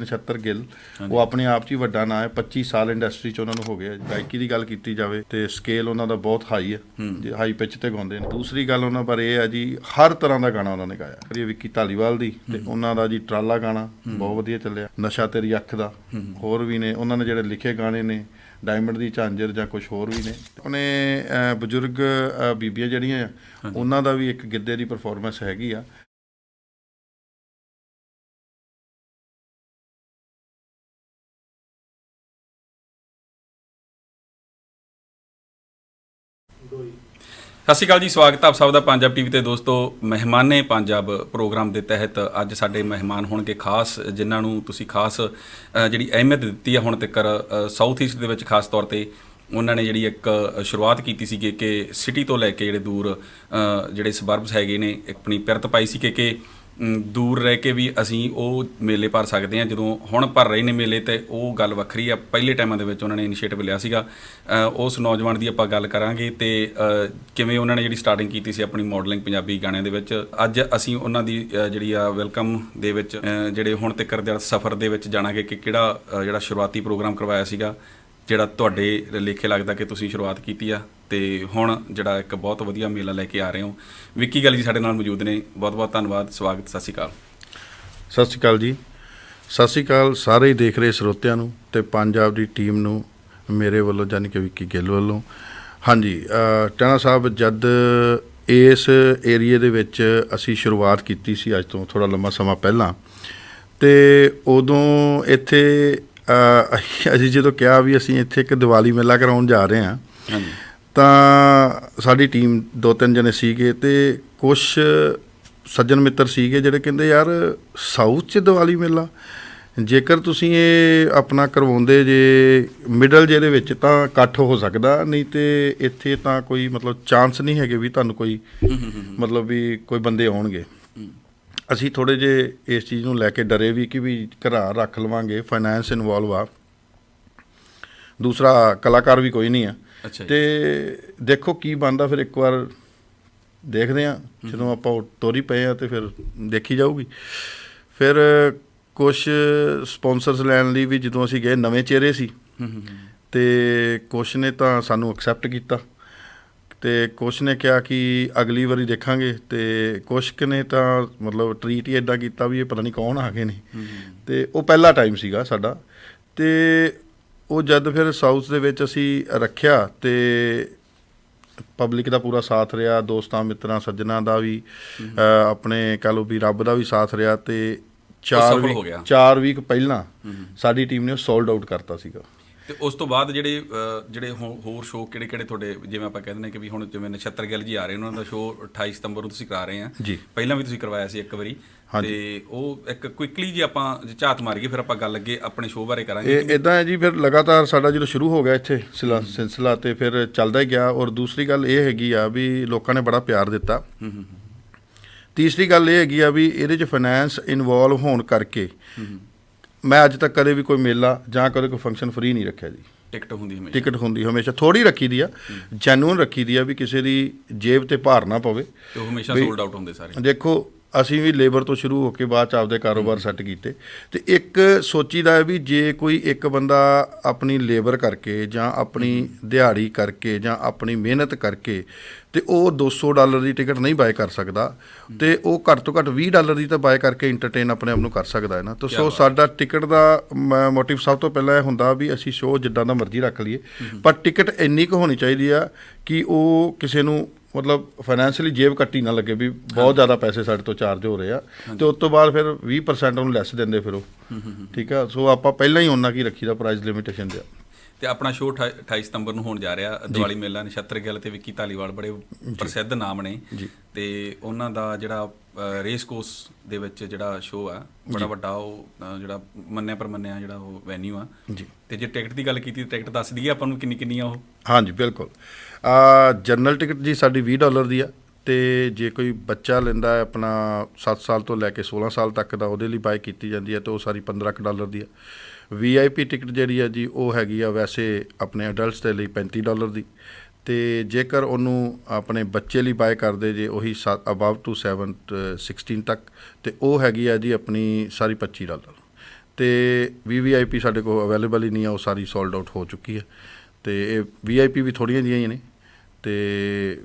ਨਛੱਤਰ ਗਿੱਲ ਉਹ ਆਪਣੇ ਆਪ 'ਚ ਹੀ ਵੱਡਾ ਨਾਂ ਹੈ 25 ਸਾਲ ਇੰਡਸਟਰੀ 'ਚ ਉਹਨਾਂ ਨੂੰ ਹੋ ਗਿਆ ਗਾਇਕੀ ਦੀ ਗੱਲ ਕੀਤੀ ਜਾਵੇ ਤੇ ਸਕੇਲ ਉਹਨਾਂ ਦਾ ਬਹੁਤ ਹਾਈ ਹੈ ਜੇ ਹਾਈ ਪਿਚ ਤੇ ਗਾਉਂਦੇ ਨੇ। ਦੂਸਰੀ ਗੱਲ ਉਹਨਾਂ ਬਾਰੇ ਇਹ ਹੈ ਜੀ ਹਰ ਤਰ੍ਹਾਂ ਦਾ ਗਾਣਾ ਉਹਨਾਂ ਨੇ ਗਾਇਆ ਕਰੀਏ ਵਿੱਕੀ ਧਾਲੀਵਾਲ ਦੀ ਤੇ ਉਹਨਾਂ ਦਾ ਜੀ ਟਰਾਲਾ ਗਾਣਾ ਬਹੁਤ ਵਧੀਆ ਚੱਲਿਆ। ਨਸ਼ਾ ਤੇਰੀ ਅੱਖ ਦਾ ਹੋਰ ਵੀ ਨੇ ਉਹਨਾਂ ਨੇ ਜਿਹੜੇ ਲਿਖੇ ਗਾਣੇ ਨੇ ਡਾਇਮੰਡ ਦੀ ਝਾਂਜਰ ਜਾਂ ਕੁਝ ਹੋਰ ਵੀ ਨੇ। ਉਹਨੇ ਬਜ਼ੁਰਗ ਬੀਬੀਆਂ ਜਿਹੜੀਆਂ ਆ ਉਹਨਾਂ ਦਾ ਵੀ ਇੱਕ ਗਿੱਧੇ ਦੀ ਪਰਫਾਰਮੈਂਸ ਹੈਗੀ ਆ। ਸਤਿ ਸ਼੍ਰੀ ਅਕਾਲ ਜੀ, ਸਵਾਗਤ ਆਪ ਸਭ ਦਾ ਪੰਜਾਬ ਟੀਵੀ ਤੇ। ਦੋਸਤੋ, ਮਹਿਮਾਨੇ ਪੰਜਾਬ ਪ੍ਰੋਗਰਾਮ ਦੇ ਤਹਿਤ ਅੱਜ ਸਾਡੇ ਮਹਿਮਾਨ ਹੋਣਗੇ ਖਾਸ, ਜਿਨ੍ਹਾਂ ਨੂੰ ਤੁਸੀਂ ਖਾਸ ਜਿਹੜੀ ਅਹਿਮੀਅਤ ਦਿੱਤੀ ਹੈ ਹੁਣ ਤੱਕ ਸਾਊਥ ਈਸਟ ਦੇ ਵਿੱਚ ਖਾਸ ਤੌਰ ਤੇ। ਉਹਨਾਂ ਨੇ ਜਿਹੜੀ ਇੱਕ ਸ਼ੁਰੂਆਤ ਕੀਤੀ ਸੀ ਕਿ ਸਿਟੀ ਤੋਂ ਲੈ ਕੇ ਜਿਹੜੇ ਦੂਰ ਜਿਹੜੇ ਸਬਰਬਸ ਹੈਗੇ ਨੇ ਆਪਣੀ ਪਿਰਤ ਪਾਈ ਸੀ ਕਿ ਕਿ ਦੂਰ ਰਹਿ ਕੇ ਵੀ ਅਸੀਂ ਉਹ ਮੇਲੇ ਭਰ ਸਕਦੇ ਹਾਂ। ਜਦੋਂ ਹੁਣ ਭਰ ਰਹੇ ਨੇ ਮੇਲੇ ਤੇ ਉਹ ਗੱਲ ਵੱਖਰੀ ਆ। ਪਹਿਲੇ ਟਾਈਮਾਂ ਦੇ ਵਿੱਚ ਉਹਨਾਂ ਨੇ ਇਨੀਸ਼ੀਏਟਿਵ ਲਿਆ ਸੀਗਾ। ਉਸ ਨੌਜਵਾਨ ਦੀ ਆਪਾਂ ਗੱਲ ਕਰਾਂਗੇ ਤੇ ਕਿਵੇਂ ਉਹਨਾਂ ਨੇ ਜਿਹੜੀ ਸਟਾਰਟਿੰਗ ਕੀਤੀ ਸੀ ਆਪਣੀ ਮਾਡਲਿੰਗ ਪੰਜਾਬੀ ਗਾਣਿਆਂ ਦੇ ਵਿੱਚ। ਅੱਜ ਅਸੀਂ ਉਹਨਾਂ ਦੀ ਜਿਹੜੀ ਆ ਵੈਲਕਮ ਦੇ ਵਿੱਚ ਜਿਹੜੇ ਹੁਣ ਤੱਕ ਦੇ ਸਫ਼ਰ ਦੇ ਵਿੱਚ ਜਾਣਾਂਗੇ ਕਿ ਕਿਹੜਾ ਜਿਹੜਾ ਸ਼ੁਰੂਆਤੀ ਪ੍ਰੋਗਰਾਮ ਕਰਵਾਇਆ ਸੀਗਾ, ਜਿਹੜਾ ਤੁਹਾਡੇ ਲੇਖੇ ਲੱਗਦਾ ਕਿ ਤੁਸੀਂ ਸ਼ੁਰੂਆਤ ਕੀਤੀ ਆ। ਤੇ ਹੁਣ ਜਿਹੜਾ ਇੱਕ ਬਹੁਤ ਵਧੀਆ ਮੇਲਾ ਲੈ ਕੇ ਆ ਰਹੇ ਹੋ। ਵਿੱਕੀ ਗੱਲ ਜੀ ਸਾਡੇ ਨਾਲ ਮੌਜੂਦ ਨੇ। ਬਹੁਤ ਬਹੁਤ ਧੰਨਵਾਦ। ਸਵਾਗਤ ਸਤਿ ਸ਼੍ਰੀ ਅਕਾਲ। ਸਤਿ ਸ਼੍ਰੀ ਅਕਾਲ ਜੀ। ਸਤਿ ਸ਼੍ਰੀ ਅਕਾਲ। ਸਾਰੇ ਦੇਖ ਰਹੇ ਸਰੋਤਿਆਂ ਨੂੰ ਤੇ ਪੰਜਾਬ ਦੀ ਟੀਮ ਨੂੰ ਮੇਰੇ ਵੱਲੋਂ ਜਾਨੀ ਕਿ ਵਿੱਕੀ ਗਿੱਲ ਵੱਲੋਂ। ਹਾਂਜੀ ਟਾਣਾ ਸਾਹਿਬ ਜਦ ਇਸ ਏਰੀਏ ਦੇ ਵਿੱਚ ਅਸੀਂ ਸ਼ੁਰੂਆਤ ਕੀਤੀ ਸੀ ਅੱਜ ਤੋਂ ਥੋੜਾ ਲੰਮਾ ਸਮਾਂ ਪਹਿਲਾਂ ਤੇ ਉਦੋਂ ਇੱਥੇ ਅਸੀਂ ਜਦੋਂ ਕਿਹਾ ਵੀ ਅਸੀਂ ਇੱਥੇ ਇੱਕ ਦੀਵਾਲੀ ਮੇਲਾ ਕਰਾਉਣ ਜਾ ਰਹੇ ਹਾਂ ਹਾਂਜੀ। ਤਾਂ ਸਾਡੀ ਟੀਮ ਦੋ ਤਿੰਨ ਜਣੇ ਸੀਗੇ ਤੇ ਕੁਝ ਸੱਜਣ ਮਿੱਤਰ ਸੀਗੇ ਜਿਹੜੇ ਕਹਿੰਦੇ ਯਾਰ ਸਾਊਥ 'ਚ ਦੀਵਾਲੀ ਮੇਲਾ, ਜੇਕਰ ਤੁਸੀਂ ਇਹ ਆਪਣਾ ਕਰਵਾਉਂਦੇ ਜੇ ਮਿਡਲ ਜੇ ਦੇ ਵਿੱਚ ਤਾਂ ਇਕੱਠ ਹੋ ਸਕਦਾ, ਨਹੀਂ ਤੇ ਇੱਥੇ ਤਾਂ ਕੋਈ ਮਤਲਬ ਚਾਂਸ ਨਹੀਂ ਹੈਗੇ ਵੀ ਤੁਹਾਨੂੰ ਕੋਈ ਮਤਲਬ ਵੀ ਕੋਈ ਬੰਦੇ ਆਉਣਗੇ। ਅਸੀਂ ਥੋੜੇ ਜੇ ਇਸ ਚੀਜ਼ ਨੂੰ ਲੈ ਕੇ ਡਰੇ ਵੀ ਕਿ ਵੀ ਘਰਾਂ ਰੱਖ ਲਵਾਂਗੇ ਫਾਈਨੈਂਸ ਇਨਵੋਲਵ ਆ। ਦੂਸਰਾ ਕਲਾਕਾਰ ਵੀ ਕੋਈ ਨਹੀਂ ਆ। ਤੇ ਦੇਖੋ ਕੀ ਬਣਦਾ ਫਿਰ ਇੱਕ ਵਾਰ ਦੇਖਦੇ ਆ ਜਦੋਂ ਆਪਾਂ ਉਹ ਤੋਰੀ ਪਏ ਆ ਤੇ ਫਿਰ ਦੇਖੀ ਜਾਊਗੀ। ਫਿਰ ਕੁਝ ਸਪਾਂਸਰਸ ਲੈਣ ਲਈ ਵੀ ਜਦੋਂ ਅਸੀਂ ਗਏ ਨਵੇਂ ਚਿਹਰੇ ਸੀ। ਤੇ ਕੁਛ ਨੇ ਤਾਂ ਸਾਨੂੰ ਐਕਸੈਪਟ ਕੀਤਾ। ਤੇ ਕੁਛ ਨੇ ਕਿਹਾ ਕਿ ਅਗਲੀ ਵਾਰੀ ਦੇਖਾਂਗੇ। ਤੇ ਕੁਛ ਕੁ ਨੇ ਤਾਂ ਮਤਲਬ ਟਰੀਟ ਹੀ ਇਦਾਂ ਕੀਤਾ ਵੀ ਇਹ ਪਤਾ ਨਹੀਂ ਕੌਣ ਆ ਗਏ ਨੇ। ਤੇ ਉਹ ਪਹਿਲਾ ਟਾਈਮ ਸੀਗਾ ਸਾਡਾ। ਤੇ ਉਹ ਜਦ ਫਿਰ ਸਾਊਥ ਦੇ ਵਿੱਚ ਅਸੀਂ ਰੱਖਿਆ ਤੇ ਪਬਲਿਕ ਦਾ ਪੂਰਾ ਸਾਥ ਰਿਹਾ ਦੋਸਤਾਂ ਮਿੱਤਰਾਂ ਸੱਜਣਾ ਦਾ ਵੀ ਆਪਣੇ ਕਹ ਲਓ ਵੀ ਰੱਬ ਦਾ ਵੀ ਸਾਥ ਰਿਹਾ ਤੇ ਚਾਰ ਸਫਲ ਹੋ ਵੀਕ ਗਿਆ। ਚਾਰ ਵੀਕ ਪਹਿਲਾਂ ਸਾਡੀ ਟੀਮ ਨੇ ਸੋਲਡ ਆਊਟ ਕਰਤਾ ਸੀਗਾ ਤੇ ਉਸ ਤੋਂ ਬਾਅਦ ਜਿਹੜੇ ਅ, ਜਿਹੜੇ ਹੋ- ਹੋਰ ਸ਼ੋਅ ਕਿਹੜੇ ਕਿਹੜੇ ਤੁਹਾਡੇ ਜਿਵੇਂ ਆਪਾਂ ਕਹਿੰਦੇ ਨੇ ਕਿ ਵੀ ਹੁਣ ਜਿਵੇਂ ਨਛੱਤਰ ਗਿੱਲ ਜੀ ਆ ਰਹੇ ਉਹਨਾਂ ਦਾ ਸ਼ੋਅ 28 ਸਤੰਬਰ ਨੂੰ ਤੁਸੀਂ ਕਰਾ ਰਹੇ ਆ। ਜੀ। ਪਹਿਲਾਂ ਵੀ ਤੁਸੀਂ ਕਰਵਾਇਆ ਸੀ ਇੱਕ ਵਾਰੀ। ਤੇ ਉਹ ਇੱਕ ਕੁਇਕਲੀ ਜੀ ਆਪਾਂ ਝਾਤ ਮਾਰੀਏ ਫਿਰ ਆਪਾਂ ਗੱਲ ਅੱਗੇ ਆਪਣੇ ਸ਼ੋਅ ਬਾਰੇ ਕਰਾਂਗੇ। ਇਹ ਇਦਾਂ ਹੈ ਜੀ ਫਿਰ ਲਗਾਤਾਰ ਸਾਡਾ ਜਦੋਂ ਸ਼ੁਰੂ ਹੋ ਗਿਆ ਇੱਥੇ ਸਿਲਾ ਸਿਲਸਿਲਾ ਤੇ ਫਿਰ ਚੱਲਦਾ ਹੀ ਗਿਆ। ਔਰ ਦੂਸਰੀ ਗੱਲ ਇਹ ਹੈਗੀ ਆ ਵੀ ਲੋਕਾਂ ਨੇ ਬੜਾ ਪਿਆਰ ਦਿੱਤਾ। ਤੀਸਰੀ ਗੱਲ ਇਹ ਹੈਗੀ ਆ ਵੀ ਇਹਦੇ 'ਚ ਫਾਈਨੈਂਸ ਇਨਵੋਲਵ ਹੋਣ ਕਰਕੇ ਮੈਂ ਅੱਜ ਤੱਕ ਕਦੇ ਵੀ ਕੋਈ ਮੇਲਾ ਜਾਂ ਕਦੇ ਕੋਈ ਫੰਕਸ਼ਨ ਫ੍ਰੀ ਨਹੀਂ ਰੱਖਿਆ ਜੀ। ਟਿਕਟ ਹੁੰਦੀ ਹਮੇਸ਼ਾ। ਟਿਕਟ ਹੁੰਦੀ ਹਮੇਸ਼ਾ। ਥੋੜੀ ਰੱਖੀ ਦੀ ਆ ਜੈਨੂਨ ਰੱਖੀ ਦੀ ਆ ਵੀ ਕਿਸੇ ਦੀ ਜੇਬ ਤੇ ਭਾਰ ਨਾ ਪਵੇ। ਤੇ ਉਹ ਹਮੇਸ਼ਾ ਸੋਲਡ ਆਊਟ ਹੁੰਦੇ ਸਾਰੇ। ਦੇਖੋ ਅਸੀਂ ਵੀ ਲੇਬਰ ਤੋਂ ਸ਼ੁਰੂ ਹੋ ਕੇ ਬਾਅਦ ਚ ਆਪਦੇ ਕਾਰੋਬਾਰ ਸੈੱਟ ਕੀਤੇ। ਤੇ ਇੱਕ ਸੋਚੀਦਾ ਹੈ ਵੀ ਜੇ ਕੋਈ ਇੱਕ ਬੰਦਾ ਆਪਣੀ ਲੇਬਰ ਕਰਕੇ ਜਾਂ ਆਪਣੀ ਦਿਹਾੜੀ ਕਰਕੇ ਜਾਂ ਆਪਣੀ ਮਿਹਨਤ ਕਰਕੇ ਤੇ ਉਹ 200 ਡਾਲਰ ਦੀ ਟਿਕਟ ਨਹੀਂ ਬਾਏ ਕਰ ਸਕਦਾ ਤੇ ਉਹ ਘੱਟ ਤੋਂ ਘੱਟ 20 ਡਾਲਰ ਦੀ ਤਾਂ ਬਾਏ ਕਰਕੇ ਇੰਟਰਟੇਨ ਆਪਣੇ ਆਪ ਨੂੰ ਕਰ ਸਕਦਾ ਹੈ ਨਾ। ਤਾਂ ਸੋ ਸਾਡਾ ਟਿਕਟ ਦਾ ਮੋਟਿਵ ਸਭ ਤੋਂ ਪਹਿਲਾਂ ਇਹ ਹੁੰਦਾ ਵੀ ਅਸੀਂ ਸ਼ੋਅ ਜਿੱਦਾਂ ਦਾ ਮਰਜ਼ੀ ਰੱਖ ਲਈਏ। ਪਰ ਟਿਕਟ ਇੰਨੀ ਕੁ ਹੋਣੀ ਚਾਹੀਦੀ ਆ ਕਿ ਉਹ ਕਿਸੇ ਨੂੰ ਮਤਲਬ ਫਾਈਨੈਂਸ਼ੀਅਲੀ ਜੇਬ ਕੱਟੀ ਨਾ ਲੱਗੇ ਵੀ ਬਹੁਤ ਜ਼ਿਆਦਾ ਪੈਸੇ ਸਾਡੇ ਤੋਂ ਚਾਰਜ ਹੋ ਰਹੇ ਆ। ਤੇ ਉਸ ਤੋਂ ਬਾਅਦ ਫਿਰ 20% ਉਹਨੂੰ ਲੈਸ ਦਿੰਦੇ ਫਿਰ ਉਹ। ਠੀਕ ਆ? ਸੋ ਆਪਾਂ ਪਹਿਲਾਂ ਹੀ ਉਹਨਾਂ ਕੀ ਰੱਖੀ ਦਾ ਪ੍ਰਾਈਸ ਲਿਮਿਟੇਸ਼ਨ ਦਿਆ ਤੇ ਆਪਣਾ ਸ਼ੋਅ 28 ਸਤੰਬਰ ਨੂੰ ਹੋਣ ਜਾ ਰਿਹਾ। ਦੀਵਾਲੀ ਮੇਲਾ ਨਛੱਤਰ ਗਿੱਲ ਤੇ ਵਿੱਕੀ ਧਾਲੀਵਾਲ ਬੜੇ ਪ੍ਰਸਿੱਧ ਨਾਮ ਨੇ। ਤੇ ਉਹਨਾਂ ਦਾ ਜਿਹੜਾ ਰੇਸ ਕੋਰਸ ਦੇ ਵਿੱਚ ਜਿਹੜਾ ਸ਼ੋਅ ਆ ਬੜਾ ਵੱਡਾ ਉਹ ਜਿਹੜਾ ਮੰਨਿਆ ਪਰਮੰਨਿਆ ਜਿਹੜਾ ਉਹ ਵੈਨਿਊ ਆ। ਜੀ। ਤੇ ਜੇ ਟਿਕਟ ਦੀ ਗੱਲ ਕੀਤੀ ਟਿਕਟ ਦੱਸ ਦਈਏ ਆਪਾਂ ਨੂੰ ਕਿੰਨੀ ਕਿੰਨੀ ਆ ਉਹ? ਹਾਂਜੀ ਬਿਲਕੁਲ। ਆ ਜਨਰਲ ਟਿਕਟ ਜੀ ਸਾਡੀ 20 ਡਾਲਰ ਦੀ ਆ ਤੇ ਜੇ ਕੋਈ ਬੱਚਾ ਲੈਂਦਾ ਹੈ ਆਪਣਾ 7 ਸਾਲ ਤੋਂ ਲੈ ਕੇ 16 ਸਾਲ ਤੱਕ ਦਾ, ਉਹਦੇ ਲਈ ਬਾਈ ਕੀਤੀ ਜਾਂਦੀ ਹੈ ਤੇ ਉਹ ਸਾਰੀ 15 ਕੁ ਡਾਲਰ ਦੀ ਆ। ਵੀਆਈਪੀ ਟਿਕਟ ਜਿਹੜੀ ਆ ਜੀ, ਉਹ ਹੈਗੀ ਆ ਵੈਸੇ ਆਪਣੇ ਅਡਲਟਸ ਦੇ ਲਈ 35 ਡਾਲਰ ਦੀ। ਤੇ ਜੇਕਰ ਉਹਨੂੰ ਆਪਣੇ ਬੱਚੇ ਲਈ ਬਾਏ ਕਰਦੇ ਜੇ, ਉਹੀ ਅਬਵ ਟੂ 7 16 ਤੱਕ, ਤੇ ਉਹ ਹੈਗੀ ਆ ਜੀ ਆਪਣੀ ਸਾਰੀ 25 ਡਾਲਰ। ਤੇ ਵੀਵੀਆਈਪੀ ਸਾਡੇ ਕੋਲ ਅਵੇਲੇਬਲ ਹੀ ਨਹੀਂ ਆ, ਉਹ ਸਾਰੀ ਸੋਲਡ ਆਊਟ ਹੋ ਚੁੱਕੀ ਹੈ ਤੇ ਇਹ ਵੀਆਈਪੀ ਵੀ ਥੋੜੀਆਂ ਜਿਹੀਆਂ ਹੀ ਨੇ। ਤੇ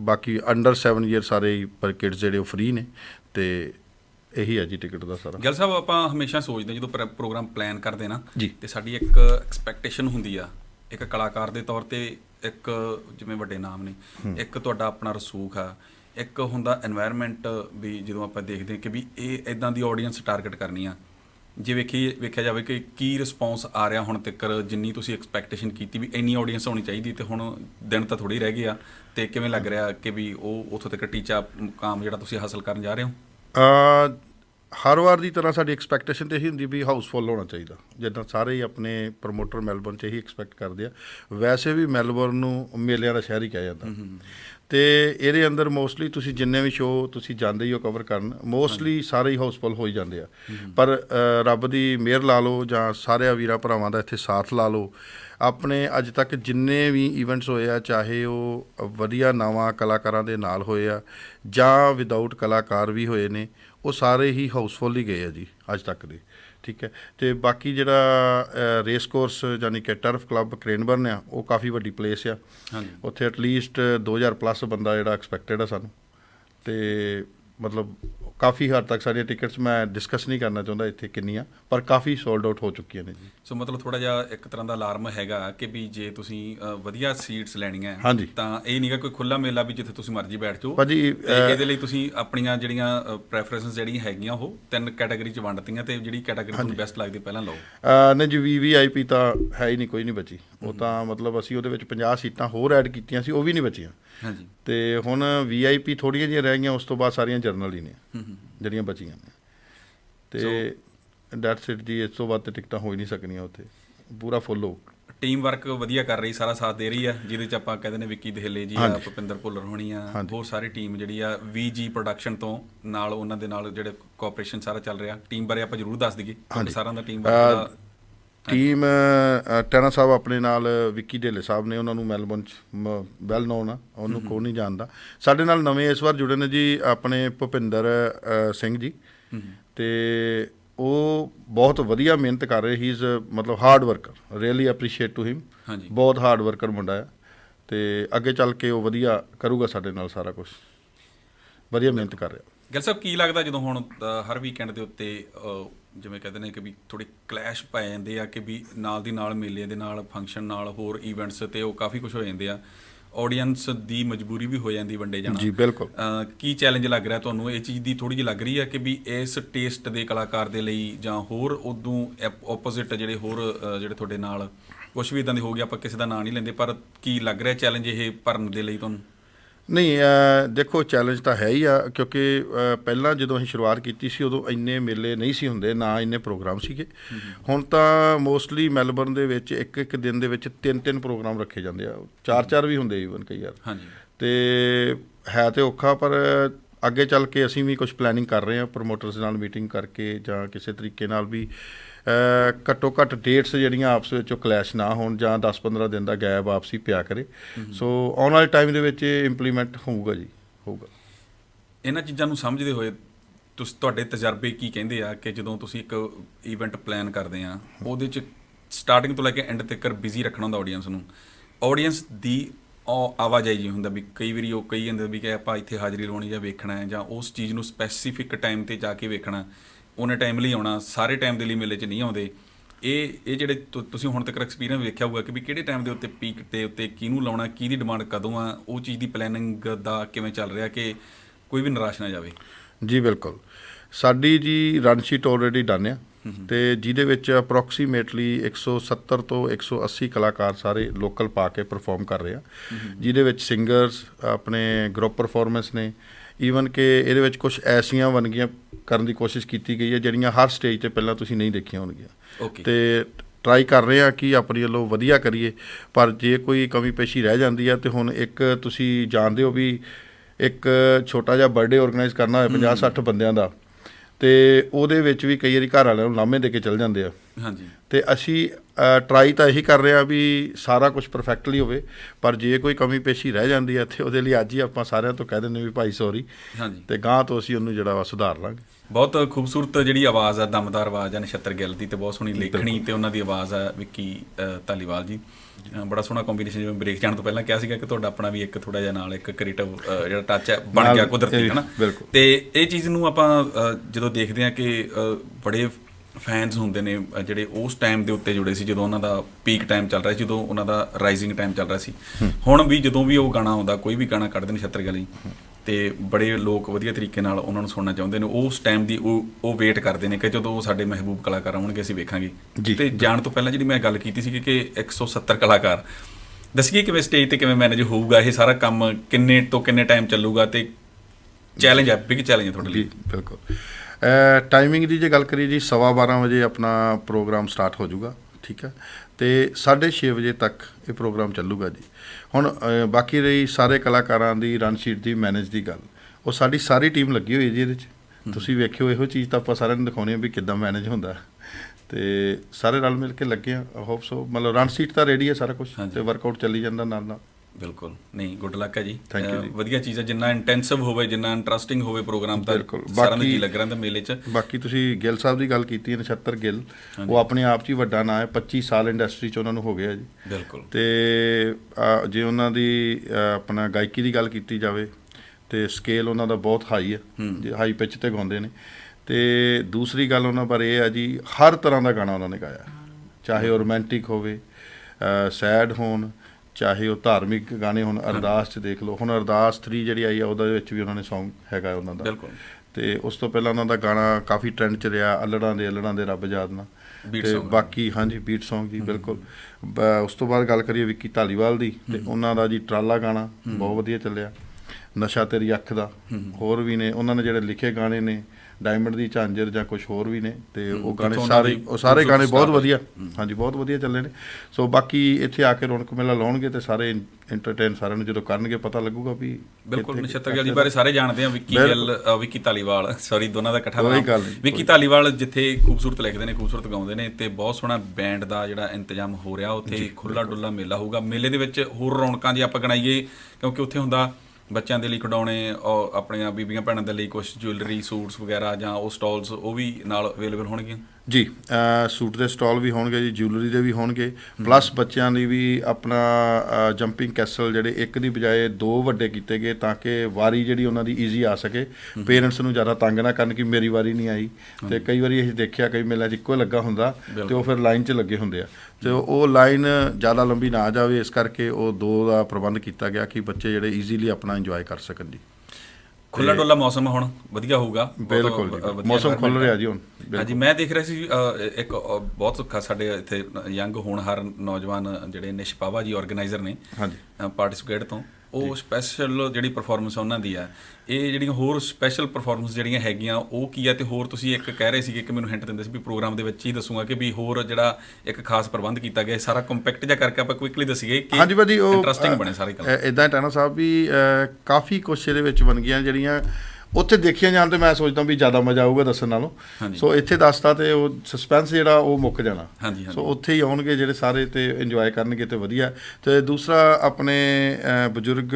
ਬਾਕੀ ਅੰਡਰ 7 ਇਅਰ ਸਾਰੇ ਪਰ ਕਿਡਸ ਜਿਹੜੇ ਉਹ ਫ੍ਰੀ ਨੇ ਤੇ ਇਹੀ ਹੈ ਜੀ ਟਿਕਟ ਦਾ ਸਾਰਾ। ਗਿੱਲ ਸਾਹਿਬ ਆਪਾਂ ਹਮੇਸ਼ਾ ਸੋਚਦੇ ਜਦੋਂ ਪ੍ਰੋਗਰਾਮ ਪਲਾਨ ਕਰਦੇ ਨਾ ਤੇ ਸਾਡੀ ਇੱਕ ਐਕਸਪੈਕਟੇਸ਼ਨ ਹੁੰਦੀ ਆ। ਇੱਕ ਕਲਾਕਾਰ ਦੇ ਤੌਰ ਤੇ ਇੱਕ ਜਿਵੇਂ ਵੱਡੇ ਨਾਮ ਨੇ ਇੱਕ ਤੁਹਾਡਾ ਆਪਣਾ ਰਸੂਖ ਆ ਇੱਕ ਹੁੰਦਾ এনवायरमेंट ਵੀ ਜਦੋਂ ਆਪਾਂ ਦੇਖਦੇ ਕਿ ਵੀ ਇਹ ਇਦਾਂ ਦੀ ਆਡੀਅנס ਟਾਰਗੇਟ ਕਰਨੀ ਆ। ਜੇ ਵੇਖੀ ਵੇਖਿਆ ਜਾਵੇ ਕਿ ਕੀ ਰਿਸਪੌਂਸ ਆ ਰਿਹਾ ਹੁਣ ਤੱਕ ਜਿੰਨੀ ਤੁਸੀਂ ਐਕਸਪੈਕਟੇਸ਼ਨ ਕੀਤੀ ਵੀ ਇੰਨੀ ਆਡੀਅנס ਹੋਣੀ ਚਾਹੀਦੀ ਤੇ ਹੁਣ ਦਿਨ ਤਾਂ ਥੋੜੀ ਰਹਿ ਗਏ ਆ, ਤੇ ਕਿਵੇਂ ਲੱਗ ਰਿਹਾ ਕਿ ਵੀ ਉਹ, ਉੱਥੋਂ ਤੱਕ ਟੀਚਾ ਮੁਕਾਮ ਜਿਹੜਾ ਤੁਸੀਂ ਹਾਸਲ ਕਰਨ ਜਾ ਰਹੇ ਹੋ? ਹਰ ਵਾਰ ਦੀ ਤਰ੍ਹਾਂ ਸਾਡੀ ਐਕਸਪੈਕਟੇਸ਼ਨ ਤੇ ਇਹੀ ਹੁੰਦੀ ਵੀ ਹਾਊਸਫੁੱਲ ਹੋਣਾ ਚਾਹੀਦਾ। ਜਿੱਦਾਂ ਸਾਰੇ ਹੀ ਆਪਣੇ ਪ੍ਰੋਮੋਟਰ ਮੈਲਬੌਰਨ 'ਚ ਇਹੀ ਐਕਸਪੈਕਟ ਕਰਦੇ ਆ। ਵੈਸੇ ਵੀ ਮੈਲਬੌਰਨ ਨੂੰ ਮੇਲਿਆਂ ਦਾ ਸ਼ਹਿਰ ਹੀ ਕਿਹਾ ਜਾਂਦਾ। ਤੇ ਇਹਦੇ ਅੰਦਰ ਮੋਸਟਲੀ ਤੁਸੀਂ ਜਿੰਨੇ ਵੀ ਸ਼ੋਅ ਤੁਸੀਂ ਜਾਂਦੇ ਹੀ ਹੋ ਕਵਰ ਕਰਨ ਮੋਸਟਲੀ ਸਾਰੇ ਹੀ ਹਾਊਸਫੁੱਲ ਹੋ ਹੀ ਜਾਂਦੇ ਆ। ਪਰ ਰੱਬ ਦੀ ਮਿਹਰ ਲਾ ਲਓ ਜਾਂ ਸਾਰੇ ਵੀਰਾਂ ਭਰਾਵਾਂ ਦਾ ਇੱਥੇ ਸਾਥ ਲਾ ਲਓ। ਆਪਣੇ ਅੱਜ ਤੱਕ ਜਿੰਨੇ ਵੀ ਇਵੈਂਟਸ ਹੋਏ ਆ ਚਾਹੇ ਉਹ ਵਧੀਆ ਨਵਾਂ ਕਲਾਕਾਰਾਂ ਦੇ ਨਾਲ ਹੋਏ ਆ ਜਾਂ ਵਿਦਆਊਟ ਕਲਾਕਾਰ ਵੀ ਹੋਏ ਨੇ ਉਹ ਸਾਰੇ ਹੀ ਹਾਊਸਫੁੱਲ ਹੀ ਗਏ ਆ ਜੀ ਅੱਜ ਤੱਕ ਦੇ ਠੀਕ ਹੈ। ਤੇ ਬਾਕੀ ਜਿਹੜਾ ਰੇਸ ਕੋਰਸ ਯਾਨੀ ਕਿ ਟਰਫ ਕਲੱਬ ਕ੍ਰੇਨਬਰਨ ਆ ਉਹ ਕਾਫੀ ਵੱਡੀ ਪਲੇਸ ਆ। ਹਾਂਜੀ। ਉੱਥੇ ਐਟਲੀਸਟ 2000 ਪਲੱਸ ਬੰਦਾ ਜਿਹੜਾ ਐਕਸਪੈਕਟਡ ਆ ਸਾਨੂੰ। ਤੇ ਮਤਲਬ ਕਾਫੀ ਹੱਦ ਤੱਕ ਸਾਡੀਆਂ ਟਿਕਟਸ ਮੈਂ ਡਿਸਕਸ ਨਹੀਂ ਕਰਨਾ ਚਾਹੁੰਦਾ ਇੱਥੇ ਕਿੰਨੀਆਂ ਪਰ ਕਾਫੀ ਸੋਲਡ ਆਊਟ ਹੋ ਚੁੱਕੀਆਂ ਨੇ ਜੀ। ਸੋ ਮਤਲਬ ਥੋੜਾ ਜਿਹਾ ਇੱਕ ਤਰ੍ਹਾਂ ਦਾ ਅਲਾਰਮ ਹੈਗਾ ਕਿ ਵੀ ਜੇ ਤੁਸੀਂ ਵਧੀਆ ਸੀਟਸ ਲੈਣੀਆਂ। ਤਾਂ ਇਹ ਨਹੀਂਗਾ ਕੋਈ ਖੁੱਲਾ ਮੇਲਾ ਵੀ ਜਿੱਥੇ ਤੁਸੀਂ ਮਰਜ਼ੀ ਬੈਠ ਜਾਓ। ਭਾਜੀ, ਇਹਦੇ ਲਈ ਤੁਸੀਂ ਆਪਣੀਆਂ ਜਿਹੜੀਆਂ ਪ੍ਰੈਫਰੈਂਸਸ ਜਿਹੜੀਆਂ ਹੈਗੀਆਂ ਉਹ ਤਿੰਨ ਕੈਟਾਗਰੀ ਚ ਵੰਡਤੀਆਂ ਤੇ ਜਿਹੜੀ ਕੈਟਾਗਰੀ ਤੁਹਾਨੂੰ ਬੈਸਟ ਲੱਗਦੀ ਪਹਿਲਾਂ ਲਓ। ਨਹੀਂ ਜੀ ਵੀਵੀਆਈਪੀ ਤਾਂ ਹੈ ਹੀ ਨਹੀਂ ਕੋਈ ਨਹੀਂ ਬਚੀ। ਉਹ ਤਾਂ ਮਤਲਬ ਅਸੀਂ ਉਹਦੇ ਵਿੱਚ 50 ਸੀਟਾਂ ਹੋਰ ਐਡ ਕੀਤੀਆਂ ਸੀ ਉਹ ਵੀ ਨਹੀਂ ਬਚੀਆਂ। ਹਾਂਜੀ। ਤੇ ਹੁਣ ਵੀਆਈਪੀ ਥੋੜੀਆਂ ਜਿਹੀਆਂ ਰਹਿ ਗਈਆਂ ਉਸ ਤੋਂ ਬਾਅਦ ਸਾਰੀਆਂ ਜਰਨਲ ਹੀ ਨੇ ਜਿਹੜੀਆਂ ਬਚੀਆਂ ਨੇ। ਤੇ ਡੈਟਸ ਇਟ ਜੀ ਇਸ ਤੋਂ ਬਾਅਦ ਤੇ ਟਿਕਟਾਂ ਹੋ ਹੀ ਨਹੀਂ ਸਕਣੀਆਂ ਉੱਥੇ। ਪੂਰਾ ਫੁੱਲ ਹੋ। ਟੀਮ ਵਰਕ ਵਧੀਆ ਕਰ ਰਹੀ ਸਾਰਾ ਸਾਥ ਦੇ ਰਹੀ ਆ ਜਿਹਦੇ ਚ ਆਪਾਂ ਕਹਿੰਦੇ ਨੇ ਵਿੱਕੀ ਦਹੇਲੇ ਜੀ ਆ ਭੁਪਿੰਦਰ ਭੁੱਲਰ ਹੋਣੀ ਆ ਬਹੁਤ ਸਾਰੀ ਟੀਮ ਜਿਹੜੀ ਆ VG ਪ੍ਰੋਡਕਸ਼ਨ ਤੋਂ ਨਾਲ ਉਹਨਾਂ ਦੇ ਨਾਲ ਜਿਹੜੇ ਕੋਆਪਰੇਸ਼ਨ ਸਾਰਾ ਚੱਲ ਰਿਹਾ। ਟੀਮ ਬਾਰੇ ਆਪਾਂ ਜ਼ਰੂਰ ਦੱਸ ਦਈਏ ਸਾਰਿਆਂ ਦਾ ਟੀਮ ਵਰਕ ਦਾ ਟੀਮ ਟੈਨਾ ਸਾਹਿਬ ਆਪਣੇ ਨਾਲ ਵਿੱਕੀ ਢੇਲੇ ਸਾਹਿਬ ਨੇ ਉਹਨਾਂ ਨੂੰ ਮੈਲਬੌਰਨ ਚ ਵੈਲ ਨੋਨ ਆ ਉਹਨੂੰ ਕੋਈ ਨਹੀਂ ਜਾਣਦਾ। ਸਾਡੇ ਨਾਲ ਨਵੇਂ ਇਸ ਵਾਰ ਜੁੜੇ ਨੇ ਜੀ ਆਪਣੇ ਭੁਪਿੰਦਰ ਸਿੰਘ ਜੀ। ਤੇ ਉਹ ਬਹੁਤ ਵਧੀਆ ਮਿਹਨਤ ਕਰ ਰਹੇ ਹੀ ਇਜ਼ ਮਤਲਬ hard worker really appreciate to him ਹਾਂਜੀ। ਬਹੁਤ ਹਾਰਡ ਵਰਕਰ ਮੁੰਡਾ ਹੈ ਤੇ ਅੱਗੇ ਚੱਲ ਕੇ ਉਹ ਵਧੀਆ ਕਰੂਗਾ ਸਾਡੇ ਨਾਲ ਸਾਰਾ ਕੁਝ ਵਧੀਆ ਮਿਹਨਤ ਕਰ ਰਿਹਾ। ਗਿਲ ਸਾਹਿਬ ਕੀ ਲੱਗਦਾ ਜਦੋਂ ਹੁਣ ਹਰ ਵੀਕਐਂਡ ਦੇ ਉੱਤੇ ਜਿਵੇਂ ਕਹਿੰਦੇ ਨੇ ਕਿ ਵੀ ਥੋੜੀ ਕਲੈਸ਼ ਪੈ ਜਾਂਦੇ ਆ ਕਿ ਵੀ ਨਾਲ ਦੀ ਨਾਲ ਮੇਲੇ ਦੇ ਨਾਲ ਫੰਕਸ਼ਨ ਨਾਲ ਹੋਰ ਇਵੈਂਟਸ ਤੇ ਉਹ ਕਾਫੀ ਕੁਝ ਹੋ ਜਾਂਦੇ ਆ। ਆਡੀਅנס ਦੀ ਮਜਬੂਰੀ ਵੀ ਹੋ ਜਾਂਦੀ ਵੰਡੇ ਜਾਣਾ। ਜੀ ਬਿਲਕੁਲ। ਕੀ ਚੈਲੰਜ ਲੱਗ ਰਿਹਾ ਤੁਹਾਨੂੰ? ਇਹ ਚੀਜ਼ ਦੀ ਥੋੜੀ ਜਿਹੀ ਲੱਗ ਰਹੀ ਹੈ ਕਿ ਵੀ ਇਸ ਟੇਸਟ ਦੇ ਕਲਾਕਾਰ ਦੇ ਲਈ ਜਾਂ ਹੋਰ ਉਦੋਂ ਆਪੋਜ਼ਿਟ ਜਿਹੜੇ ਹੋਰ ਜਿਹੜੇ ਤੁਹਾਡੇ ਨਾਲ ਕੁਝ ਵੀ ਇਦਾਂ ਦੇ ਹੋ ਗਿਆ ਆਪਾਂ ਕਿਸੇ ਦਾ ਨਾਂ ਨਹੀਂ ਲੈਂਦੇ ਪਰ ਕੀ ਲੱਗ ਰਿਹਾ ਚੈਲੰਜ ਇਹ ਭਰਨ ਦੇ ਲਈ ਤੁਹਾਨੂੰ? ਨਹੀਂ ਦੇਖੋ ਚੈਲੰਜ ਤਾਂ ਹੈ ਹੀ ਆ ਕਿਉਂਕਿ ਪਹਿਲਾਂ ਜਦੋਂ ਅਸੀਂ ਸ਼ੁਰੂਆਤ ਕੀਤੀ ਸੀ ਉਦੋਂ ਇੰਨੇ ਮੇਲੇ ਨਹੀਂ ਸੀ ਹੁੰਦੇ ਨਾ ਇੰਨੇ ਪ੍ਰੋਗਰਾਮ ਸੀਗੇ। ਹੁਣ ਤਾਂ ਮੋਸਟਲੀ ਮੈਲਬਰਨ ਦੇ ਵਿੱਚ ਇੱਕ ਇੱਕ ਦਿਨ ਦੇ ਵਿੱਚ ਤਿੰਨ ਤਿੰਨ ਪ੍ਰੋਗਰਾਮ ਰੱਖੇ ਜਾਂਦੇ ਆ। ਚਾਰ ਚਾਰ ਵੀ ਹੁੰਦੇ ਈਵਨ ਕਈ ਵਾਰ। ਹਾਂਜੀ। ਤੇ ਹੈ ਤੇ ਔਖਾ ਪਰ ਅੱਗੇ ਚੱਲ ਕੇ ਅਸੀਂ ਵੀ ਕੁਝ ਪਲੈਨਿੰਗ ਕਰ ਰਹੇ ਹਾਂ ਪ੍ਰੋਮੋਟਰਸ ਨਾਲ ਮੀਟਿੰਗ ਕਰਕੇ ਜਾਂ ਕਿਸੇ ਤਰੀਕੇ ਨਾਲ ਵੀ ਘੱਟੋ ਘੱਟ ਡੇਟਸ ਜਿਹੜੀਆਂ ਆਪਸ ਵਿੱਚ ਕਲੈਸ਼ ਨਾ ਹੋਣ ਜਾਂ 10-15 ਦਿਨ ਦਾ ਗੈਪ ਆਪਸੀ ਪਿਆ ਕਰੇ। ਸੋ ਆਉਣ ਵਾਲੇ ਟਾਈਮ ਦੇ ਵਿੱਚ ਇਹ ਇੰਪਲੀਮੈਂਟ ਹੋਊਗਾ ਜੀ, ਹੋਊਗਾ। ਇਹਨਾਂ ਚੀਜ਼ਾਂ ਨੂੰ ਸਮਝਦੇ ਹੋਏ ਤੁਸੀਂ, ਤੁਹਾਡੇ ਤਜਰਬੇ ਕੀ ਕਹਿੰਦੇ ਆ ਕਿ ਜਦੋਂ ਤੁਸੀਂ ਇੱਕ ਇਵੈਂਟ ਪਲਾਨ ਕਰਦੇ ਆ, ਉਹਦੇ ਚ ਸਟਾਰਟਿੰਗ ਤੋਂ ਲੈ ਕੇ ਐਂਡ ਤੱਕ ਬਿਜ਼ੀ ਰੱਖਣਾ ਹੁੰਦਾ ਆਡੀਅנס ਨੂੰ। ਆਡੀਅנס ਦੀ ਆਵਾਜਾਈ ਜੀ ਹੁੰਦਾ ਵੀ ਕਈ ਵਾਰੀ ਉਹ ਕਈ ਜਾਂਦੇ ਵੀ ਕਿ ਆਪਾਂ ਇੱਥੇ ਹਾਜ਼ਰੀ ਲਾਉਣੀ ਜਾਂ ਵੇਖਣਾ ਹੈ ਜਾਂ ਉਸ ਚੀਜ਼ ਨੂੰ ਸਪੈਸੀਫਿਕ ਟਾਈਮ ਤੇ ਜਾ ਕੇ ਵੇਖਣਾ ਉਹਨੇ ਟਾਈਮ ਲਈ ਆਉਣਾ, ਸਾਰੇ ਟਾਈਮ ਦੇ ਲਈ ਮੇਲੇ 'ਚ ਨਹੀਂ ਆਉਂਦੇ। ਇਹ ਇਹ ਜਿਹੜੇ ਤੁ- ਤੁਸੀਂ ਹੁਣ ਤੱਕ ਐਕਸਪੀਰੀਅੰਸ ਵੇਖਿਆ ਹੋਊਗਾ ਕਿ ਵੀ ਕਿਹੜੇ ਟਾਈਮ ਦੇ ਉੱਤੇ ਪੀਕ ਦੇ ਉੱਤੇ ਕਿਹਨੂੰ ਲਾਉਣਾ ਕੀ ਦੀ ਡਿਮਾਂਡ ਕਦੋਂ ਆ, ਉਹ ਚੀਜ਼ ਦੀ ਪਲੈਨਿੰਗ ਦਾ ਕਿਵੇਂ ਚੱਲ ਰਿਹਾ ਕਿ ਕੋਈ ਵੀ ਨਿਰਾਸ਼ ਨਾ ਜਾਵੇ। ਜੀ ਬਿਲਕੁਲ। ਸਾਡੀ ਜੀ ਰਣਸ਼ੀਟ ਆਲਰੇਡੀ ਡਨ ਆ। ਤੇ ਜਿਹਦੇ ਵਿੱਚ ਅਪਰੋਕਸੀਮੇਟਲੀ 170 ਤੋਂ 180 ਕਲਾਕਾਰ ਸਾਰੇ ਲੋਕਲ ਪਾ ਕੇ ਪਰਫਾਰਮ ਕਰ ਰਹੇ ਆ। ਜਿਹਦੇ ਵਿੱਚ ਸਿੰਗਰਸ ਆਪਣੇ ਗਰੁੱਪ ਪਰਫਾਰਮੈਂਸ ਨੇ। ਈਵਨ ਕਿ ਇਹਦੇ ਵਿੱਚ ਕੁਝ ਐਸੀਆਂ ਵੰਨਗੀਆਂ ਕਰਨ ਦੀ ਕੋਸ਼ਿਸ਼ ਕੀਤੀ ਗਈ ਹੈ ਜਿਹੜੀਆਂ ਹਰ ਸਟੇਜ ਤੇ ਪਹਿਲਾਂ ਤੁਸੀਂ ਨਹੀਂ ਦੇਖੀਆਂ ਹੋਣਗੀਆਂ। ਤੇ ਟਰਾਈ ਕਰ ਰਹੇ ਆ ਕਿ ਆਪਣੀ ਵੱਲੋਂ ਵਧੀਆ ਕਰੀਏ ਪਰ ਜੇ ਕੋਈ ਕਮੀ ਪੇਸ਼ੀ ਰਹਿ ਜਾਂਦੀ ਆ ਤੇ ਹੁਣ ਇੱਕ ਤੁਸੀਂ ਜਾਣਦੇ ਹੋ ਵੀ ਇੱਕ ਛੋਟਾ ਜਿਹਾ ਬਰਥਡੇ ਆਰਗੇਨਾਈਜ਼ ਕਰਨਾ ਹੋਵੇ 50 60 ਬੰਦਿਆਂ ਦਾ ਤੇ ਉਹਦੇ ਵਿੱਚ ਵੀ ਕਈ ਵਾਰੀ ਘਰ ਵਾਲਿਆਂ ਨੂੰ ਲਾਮੇ ਦੇ ਕੇ ਚਲ ਜਾਂਦੇ ਆ। ਹਾਂਜੀ। ਤੇ ਅਸੀਂ ਟਰਾਈ ਤਾਂ ਇਹੀ ਕਰ ਰਹੇ ਆ ਵੀ ਸਾਰਾ ਕੁਝ ਪਰਫੈਕਟਲੀ ਹੋਵੇ ਪਰ ਜੇ ਕੋਈ ਕਮੀ ਪੇਸ਼ੀ ਰਹਿ ਜਾਂਦੀ ਹੈ ਤੇ ਉਹਦੇ ਲਈ ਅੱਜ ਹੀ ਆਪਾਂ ਸਾਰਿਆਂ ਤੋਂ ਕਹਿ ਦਿੰਦੇ ਵੀ ਭਾਈ ਸੌਰੀ ਹਾਂਜੀ। ਤੇ ਗਾਂ ਤੋਂ ਅਸੀਂ ਉਹਨੂੰ ਜਿਹੜਾ ਵਾ ਸੁਧਾਰ ਲਾਂਗੇ। ਬਹੁਤ ਖੂਬਸੂਰਤ ਜਿਹੜੀ ਆਵਾਜ਼ ਆ ਦਮਦਾਰ ਆਵਾਜ਼ ਆ ਨਛੱਤਰ ਗਿੱਲ ਦੀ ਤੇ ਬਹੁਤ ਸੋਹਣੀ ਲੇਖਣੀ ਤੇ ਉਹਨਾਂ ਦੀ ਆਵਾਜ਼ ਆ ਵਿੱਕੀ ਧਾਲੀਵਾਲ ਜੀ। ਬੜਾ ਸੋਹਣਾ ਕੰਬੀਨੇਸ਼ਨ ਜਿਵੇਂ ਬ੍ਰੇਕ ਜਾਣ ਤੋਂ ਪਹਿਲਾਂ ਕਿਹਾ ਸੀਗਾ ਕਿ ਤੁਹਾਡਾ ਆਪਣਾ ਵੀ ਇੱਕ ਥੋੜਾ ਜਿਹਾ ਨਾਲ ਇੱਕ ਕ੍ਰੀਏਟਿਵ ਜਿਹੜਾ ਟੱਚ ਹੈ ਬਣ ਗਿਆ ਕੁਦਰਤੀ ਇਹ- ਹਨਾ। ਤੇ ਇਹ ਚੀਜ਼ ਨੂੰ ਆਪਾਂ ਜਦੋਂ ਦੇਖਦੇ ਹਾਂ ਕਿ ਬੜੇ ਫੈਨਸ ਹੁੰਦੇ ਨੇ ਅ, ਜਿਹੜੇ ਉਸ ਟਾਈਮ ਦੇ ਉੱਤੇ ਜੁੜੇ ਸੀ ਜਦੋਂ ਉਹਨਾਂ ਦਾ ਪੀਕ ਟਾਈਮ ਚੱਲ ਰਿਹਾ ਸੀ ਜਦੋਂ ਉਹਨਾਂ ਦਾ ਰਾਈਜ਼ਿੰਗ ਟਾਈਮ ਚੱਲ ਰਿਹਾ ਸੀ। ਹੁਣ ਵੀ ਜਦੋਂ ਵੀ ਉਹ ਗਾਣਾ ਆਉਂਦਾ ਕੋਈ ਵੀ ਗਾਣਾ ਕੱਢਦੇ ਨੇ ਛੱਤਰ ਗਲੀ ਤੇ ਬੜੇ ਲੋਕ ਵਧੀਆ ਤਰੀਕੇ ਨਾਲ ਉਹਨਾਂ ਨੂੰ ਸੁਣਨਾ ਚਾਹੁੰਦੇ ਨੇ। ਉਸ ਟਾਈਮ ਦੀ ਉਹ ਉਹ ਵੇਟ ਕਰਦੇ ਨੇ ਕਿ ਜਦੋਂ ਉਹ ਸਾਡੇ ਮਹਿਬੂਬ ਕਲਾਕਾਰ ਆਉਣਗੇ ਅਸੀਂ ਵੇਖਾਂਗੇ। ਤੇ ਜਾਣ ਤੋਂ ਪਹਿਲਾਂ ਜਿਹੜੀ ਮੈਂ ਗੱਲ ਕੀਤੀ ਸੀ ਕਿ 170 ਕਲਾਕਾਰ ਦੱਸੀਏ ਕਿਵੇਂ ਸਟੇਜ ਤੇ ਕਿਵੇਂ ਮੈਨੇਜ ਹੋਊਗਾ ਇਹ ਸਾਰਾ ਕੰਮ ਕਿੰਨੇ ਤੋਂ ਕਿੰਨੇ ਟਾਈਮ ਚੱਲੂਗਾ ਤੇ ਚੈਲੰਜ ਹੈ ਬਿਗ ਚੈਲੰਜ ਹੈ ਤੁਹਾਡੇ ਲਈ। ਜੀ ਬਿਲਕੁਲ। ਟਾਈਮਿੰਗ ਦੀ ਜੇ ਗੱਲ ਕਰੀਏ ਜੀ ਸਵਾ 12 ਵਜੇ ਆਪਣਾ ਪ੍ਰੋਗਰਾਮ ਸਟਾਰਟ ਹੋ ਜਾਊਗਾ ਠੀਕ ਹੈ? ਤੇ 6:30 ਵਜੇ ਤੱਕ ਇਹ ਪ੍ਰੋਗਰਾਮ ਚੱਲੂਗਾ ਜੀ। ਹੁਣ ਬਾਕੀ ਰਹੀ ਸਾਰੇ ਕਲਾਕਾਰਾਂ ਦੀ ਰਨ ਸ਼ੀਟ ਦੀ ਮੈਨੇਜ ਦੀ ਗੱਲ ਉਹ ਸਾਡੀ ਸਾਰੀ ਟੀਮ ਲੱਗੀ ਹੋਈ ਹੈ ਜੀ ਇਹਦੇ 'ਚ। ਤੁਸੀਂ ਵੇਖਿਓ ਇਹੋ ਚੀਜ਼ ਤਾਂ ਆਪਾਂ ਸਾਰਿਆਂ ਨੂੰ ਦਿਖਾਉਣੀ ਆ ਵੀ ਕਿੱਦਾਂ ਮੈਨੇਜ ਹੁੰਦਾ। ਤੇ ਸਾਰੇ ਰਲ ਮਿਲ ਕੇ ਲੱਗੇ ਆ ਹੋਪ ਸੋ ਮਤਲਬ ਰਨ ਸ਼ੀਟ ਤਾਂ ਰੈਡੀ ਹੈ ਸਾਰਾ ਕੁਝ। ਤੇ ਵਰਕਆਊਟ ਚੱਲੀ ਜਾਂਦਾ ਨਾਲ ਨਾਲ ਬਿਲਕੁਲ। ਨਹੀਂ ਗੁੱਡ ਲੱਕ ਹੈ ਜੀ। You ਅਹ ਜੀ। ਵਧੀਆ ਚੀਜ਼ ਹੈ ਜਿੰਨਾ ਇੰਟੈਂਸਿਵ ਹੋਵੇ ਜਿੰਨਾ ਇੰਟਰਸਟਿੰਗ ਹੋਵੇ ਪ੍ਰੋਗਰਾਮ ਤਾਂ। ਸਾਰਿਆਂ ਨੂੰ ਜੀ ਲੱਗ ਰਿਹਾ ਤਾਂ ਮੇਲੇ 'ਚ। ਬਾਕੀ ਤੁਸੀਂ ਗਿੱਲ ਸਾਹਿਬ ਦੀ ਗੱਲ ਕੀਤੀ ਹੈ ਨਛੱਤਰ ਗਿੱਲ। ਉਹ ਆਪਣੇ ਆਪ 'ਚ ਹੀ ਵੱਡਾ ਨਾਂ ਹੈ 25 ਸਾਲ ਇੰਡਸਟਰੀ 'ਚ ਉਹਨਾਂ ਨੂੰ ਹੋ ਗਿਆ ਜੀ। ਬਿਲਕੁਲ। ਤੇ ਜੇ ਉਹਨਾਂ ਦੀ ਆਪਣਾ ਗਾਇਕੀ ਦੀ ਗੱਲ ਕੀਤੀ ਜਾਵੇ ਤੇ ਸਕੇਲ ਉਹਨਾਂ ਦਾ ਬਹੁਤ ਹਾਈ ਹੈ। ਜੇ ਹਾਈ ਪਿਚ ਤੇ ਗਾਉਂਦੇ ਨੇ। ਤੇ ਦੂਸਰੀ ਗੱਲ ਉਹਨਾਂ ਬਾਰੇ ਇਹ ਹੈ ਜੀ ਹਰ ਤਰ੍ਹਾਂ ਦਾ ਗਾਣਾ ਉਹਨਾਂ ਨੇ ਗਾਇਆ। ਚਾਹੇ ਉਹ ਰੋਮਾਂਟਿਕ ਹੋਵੇ ਸੈਡ ਹੋਣ ਚਾਹੇ ਉਹ ਧਾਰਮਿਕ ਗਾਣੇ ਹੋਣ ਅਰਦਾਸ 'ਚ ਦੇਖ ਲਓ। ਹੁਣ ਅਰਦਾਸ 3 ਜਿਹੜੀ ਆਈ ਆ ਉਹਦੇ ਵਿੱਚ ਵੀ ਉਹਨਾਂ ਨੇ Song ਹੈਗਾ ਉਹਨਾਂ ਦਾ। ਬਿਲਕੁਲ। ਤੇ ਉਸ ਤੋਂ ਪਹਿਲਾਂ ਉਹਨਾਂ ਦਾ ਗਾਣਾ ਕਾਫੀ ਟ੍ਰੈਂਡ 'ਚ ਰਿਹਾ ਅਲੜਾਂ ਦੇ ਅਲੜਾਂ ਦੇ ਰੱਬ ਜਾਦਨਾ Beat ਤੇ। ਬਾਕੀ ਹਾਂਜੀ ਬੀਟ Song ਜੀ ਬਿਲਕੁਲ। ਉਸ ਤੋਂ ਬਾਅਦ ਗੱਲ ਕਰੀਏ ਵਿੱਕੀ ਧਾਲੀਵਾਲ ਦੀ ਤੇ ਉਹਨਾਂ ਦਾ ਜੀ ਟਰਾਲਾ ਗਾਣਾ ਬਹੁਤ ਵਧੀਆ ਚੱਲਿਆ। ਨਸ਼ਾ ਤੇਰੀ ਅੱਖ ਦਾ। ਹੋਰ ਵੀ ਨੇ ਉਹਨਾਂ ਨੇ ਜਿਹੜੇ ਲਿਖੇ ਗਾਣੇ ਨੇ ਡਾਇਮੰਡ ਦੀ ਝਾਂਜਰ ਜਾਂ ਕੁਝ ਹੋਰ ਵੀ ਨੇ ਤੇ ਉਹ ਗਾਣੇ ਸਾਰੇ ਦੀ ਉਹ ਸਾਰੇ ਗਾਣੇ ਬਹੁਤ ਵਧੀਆ। ਹਾਂਜੀ ਬਹੁਤ ਵਧੀਆ ਚੱਲੇ ਨੇ। ਸੋ ਬਾਕੀ ਇੱਥੇ ਆ ਕੇ ਰੌਣਕ ਮੇਲਾ ਲਾਉਣਗੇ ਤੇ ਸਾਰੇ ਐਂਟਰਟੇਨ ਸਾਰਿਆਂ ਨੂੰ ਜਦੋਂ ਕਰਨਗੇ ਪਤਾ ਲੱਗੂਗਾ ਵੀ ਬਿਲਕੁਲ ਨਛੱਤਰ ਗਿੱਲ ਬਾਰੇ ਸਾਰੇ ਜਾਣਦੇ ਆ ਵਿੱਕੀ। ਗਿੱਲ ਵਿੱਕੀ ਧਾਲੀਵਾਲ। ਸੌਰੀ ਦੋਨਾਂ ਦਾ ਇਕੱਠਾ ਨਾਮ। ਵਿੱਕੀ ਧਾਲੀਵਾਲ ਜਿੱਥੇ ਖੂਬਸੂਰਤ ਲਿਖਦੇ ਨੇ ਖੂਬਸੂਰਤ ਗਾਉਂਦੇ ਨੇ ਤੇ ਬਹੁਤ ਸੋਹਣਾ ਬੈਂਡ ਦਾ ਜਿਹੜਾ ਇੰਤਜ਼ਾਮ ਹੋ ਰਿਹਾ ਉੱਥੇ ਖੁੱਲਾ ਡੁੱਲਾ ਮੇਲਾ ਹੋਊਗਾ। ਮੇਲੇ ਦੇ ਵਿੱਚ ਹੋਰ ਰੌਣਕਾਂ ਜੇ ਆਪਾਂ ਗਣਾਈਏ ਕਿਉਂਕਿ ਉੱਥੇ ਹੁੰਦਾ ਬੱਚਿਆਂ ਦੇ ਲਈ ਖਿਡੌਣੇ ਔਰ ਆਪਣੀਆਂ ਬੀਬੀਆਂ ਭੈਣਾਂ ਦੇ ਲਈ ਕੁਝ ਜੁਐਲਰੀ ਸੂਟਸ ਵਗੈਰਾ ਜਾਂ ਉਹ ਸਟਾਲਸ ਉਹ ਵੀ ਨਾਲ ਅਵੇਲੇਬਲ ਹੋਣਗੀਆਂ? ਜੀ ਸੂਟ ਦੇ ਸਟਾਲ ਵੀ ਹੋਣਗੇ ਜੀ ਜੁਐਲਰੀ ਦੇ ਵੀ ਹੋਣਗੇ। ਪਲੱਸ ਬੱਚਿਆਂ ਲਈ ਵੀ ਆਪਣਾ ਜੰਪਿੰਗ ਕੈਸਲ ਜਿਹੜੇ ਇੱਕ ਦੀ ਬਜਾਏ ਦੋ ਵੱਡੇ ਕੀਤੇ ਗਏ ਤਾਂ ਕਿ ਵਾਰੀ ਜਿਹੜੀ ਉਹਨਾਂ ਦੀ ਈਜ਼ੀ ਆ ਸਕੇ। ਪੇਰੈਂਟਸ ਨੂੰ ਜ਼ਿਆਦਾ ਤੰਗ ਨਾ ਕਰਨ ਕਿ ਮੇਰੀ ਵਾਰੀ ਨਹੀਂ ਆਈ। ਤੇ ਕਈ ਵਾਰੀ ਅਸੀਂ ਦੇਖਿਆ ਕਈ ਮੇਲਿਆਂ 'ਚ ਇੱਕੋ ਲੱਗਾ ਹੁੰਦਾ ਤੇ ਉਹ ਫਿਰ ਲਾਈਨ 'ਚ ਲੱਗੇ ਹੁੰਦੇ ਆ। ਤੇ ਉਹ ਲਾਈਨ ਜ਼ਿਆਦਾ ਲੰਬੀ ਨਾ ਜਾਵੇ ਇਸ ਕਰਕੇ ਉਹ ਦੋ ਦਾ ਪ੍ਰਬੰਧ ਕੀਤਾ ਗਿਆ ਕਿ ਬੱਚੇ ਜਿਹੜੇ ਈਜ਼ੀਲੀ ਆਪਣਾ ਇੰਜੋਏ ਕਰ ਸਕਣ ਜੀ। ਖੁੱਲਾ ਡੁੱਲਾ ਮੌਸਮ ਹੁਣ ਵਧੀਆ ਹੋਊਗਾ। ਬਿਲਕੁਲ ਜੀ ਮੌਸਮ ਖੁੱਲ ਰਿਹਾ ਜੀ ਹੁਣ ਹਾਂਜੀ ਮੈਂ ਦੇਖ ਰਿਹਾ ਸੀ ਇੱਕ ਬਹੁਤ ਖ- ਸਾਡੇ ਇੱਥੇ ਯੰਗ ਹੋਣਹਾਰ ਨੌਜਵਾਨ ਜਿਹੜੇ ਨਿਸ਼ਪਾਵਾ ਜੀ ਆਰਗੇਨਾਈਜ਼ਰ ਨੇ ਹਾਂਜੀ। ਪਾਰਟਿਸਿਪੇਟ ਤੋਂ। ਉਹ ਸਪੈਸ਼ਲ ਜਿਹੜੀ ਪਰਫਾਰਮੈਂਸ ਉਹਨਾਂ ਦੀ ਆ ਇਹ ਜਿਹੜੀਆਂ ਹੋਰ ਸਪੈਸ਼ਲ ਪਰਫਾਰਮੈਂਸ ਜਿਹੜੀਆਂ ਹੈਗੀਆਂ ਉਹ ਕੀ ਆ? ਤੇ ਹੋਰ ਤੁਸੀਂ ਇੱਕ ਕਹਿ ਰਹੇ ਸੀਗੇ ਕਿ ਮੈਨੂੰ ਹਿੰਟ ਦਿੰਦੇ ਸੀ ਵੀ ਪ੍ਰੋਗਰਾਮ ਦੇ ਵਿੱਚ ਹੀ ਦੱਸੂਗਾ ਕਿ ਵੀ ਹੋਰ ਜਿਹੜਾ ਇੱਕ ਖਾਸ ਪ੍ਰਬੰਧ ਕੀਤਾ ਗਿਆ ਸਾਰਾ ਕੰਪੈਕਟ ਜਿਹਾ ਕਰਕੇ ਆਪਾਂ ਕੁਇਕਲੀ ਦੱਸੀਏ ਕਿ ਹਾਂਜੀ ਭਾਜੀ ਉਹ ਇੰਟਰਸਟਿੰਗ ਬਣੇ ਸਾਰੇ ਕੰਮ ਇਦਾਂ ਟਾਣਾ ਸਾਹਿਬ ਵੀ ਕਾਫੀ ਕੁਛ ਇਹਦੇ ਵਿੱਚ ਬਣ ਗਈਆਂ ਜਿਹੜੀਆਂ ਉੱਥੇ ਦੇਖੀਆਂ ਜਾਣ ਤੇ ਮੈਂ ਸੋਚਦਾ ਵੀ ਜ਼ਿਆਦਾ ਮਜ਼ਾ ਆਊਗਾ ਦੱਸਣ ਨਾਲੋਂ। ਸੋ ਇੱਥੇ ਦੱਸਤਾ ਤੇ ਉਹ ਸਸਪੈਂਸ ਜਿਹੜਾ ਉਹ ਮੁੱਕ ਜਾਣਾ। ਸੋ ਉੱਥੇ ਹੀ ਆਉਣਗੇ ਜਿਹੜੇ ਸਾਰੇ ਤੇ ਇੰਜੋਏ ਕਰਨਗੇ ਤੇ ਵਧੀਆ। ਤੇ ਦੂਸਰਾ ਆਪਣੇ ਬਜ਼ੁਰਗ